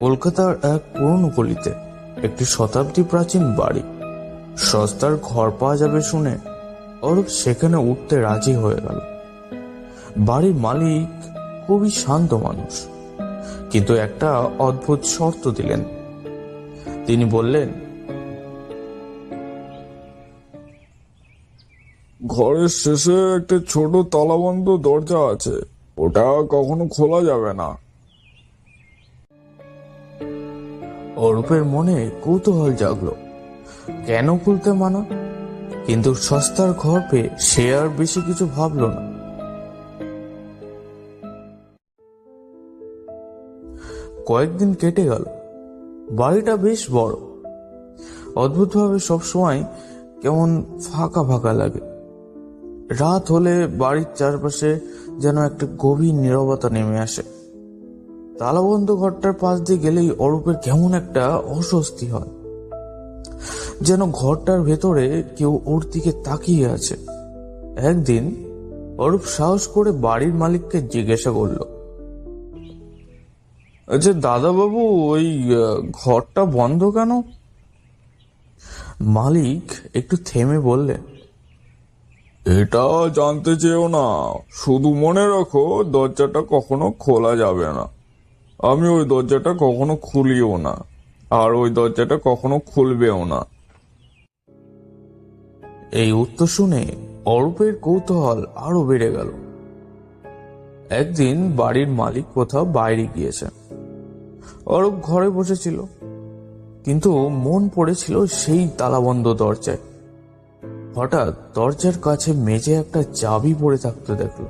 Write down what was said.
কলকাতার এক পুরনো গলিতে একটি শতাব্দী প্রাচীন বাড়ি। সস্তার ঘর পাওয়া যাবে শুনে অরূপ সেখানে উঠতে রাজি হয়ে গেল। বাড়ির মালিক খুবই শান্ত মানুষ, কিন্তু একটা অদ্ভুত শর্ত দিলেন। তিনি বললেন, ঘরের শেষে একটা ছোট তালাবন্ধ দরজা আছে। ওটা কখনো খোলা যাবে না। অরূপের মনে কৌতূহল জাগলো। কেন খুলতে মানা? কিন্তু সস্তার ঘর পেয়ে সে আর বেশি কিছু ভাবলো না। কয়েকদিন কেটে গেল। বাড়িটা বেশ বড়। অদ্ভুতভাবে সবসময় কেমন ফাঁকা ফাঁকা লাগে। রাত হলে বাড়ির চারপাশে যেন একটা গভীর নীরবতা নেমে আসে। তালাবন্ধ ঘরটার পাশ দিয়ে গেলেই অরূপের কেমন একটা অস্বস্তি হয়। যেন ঘরটার ভেতরে কেউ ওর দিকে তাকিয়ে আছে। একদিন অরূপ সাহস করে বাড়ির মালিককে জিজ্ঞাসা করল আচ্ছা দাদাবাবু, ওই ঘরটা বন্ধ কেন? মালিক একটু থেমে বললেন এটা জানতে চেয়েও না। শুধু মনে রাখো, দরজাটা কখনো খোলা যাবে না। আমি ওই দরজাটা কখনো খুলিও না, আর ওই দরজাটা কখনো খুলবেও না। এই উত্তর শুনে অরূপের কৌতূহল আরও বেড়ে গেল। একদিন বাড়ির মালিক কোথাও বাইরে গিয়েছেন। অরূপ ঘরে বসেছিল, কিন্তু মন পড়েছিল সেই তালাবন্ধ দরজায়। হঠাৎ দরজার কাছে মেজে একটা চাবি পড়ে থাকতে দেখল।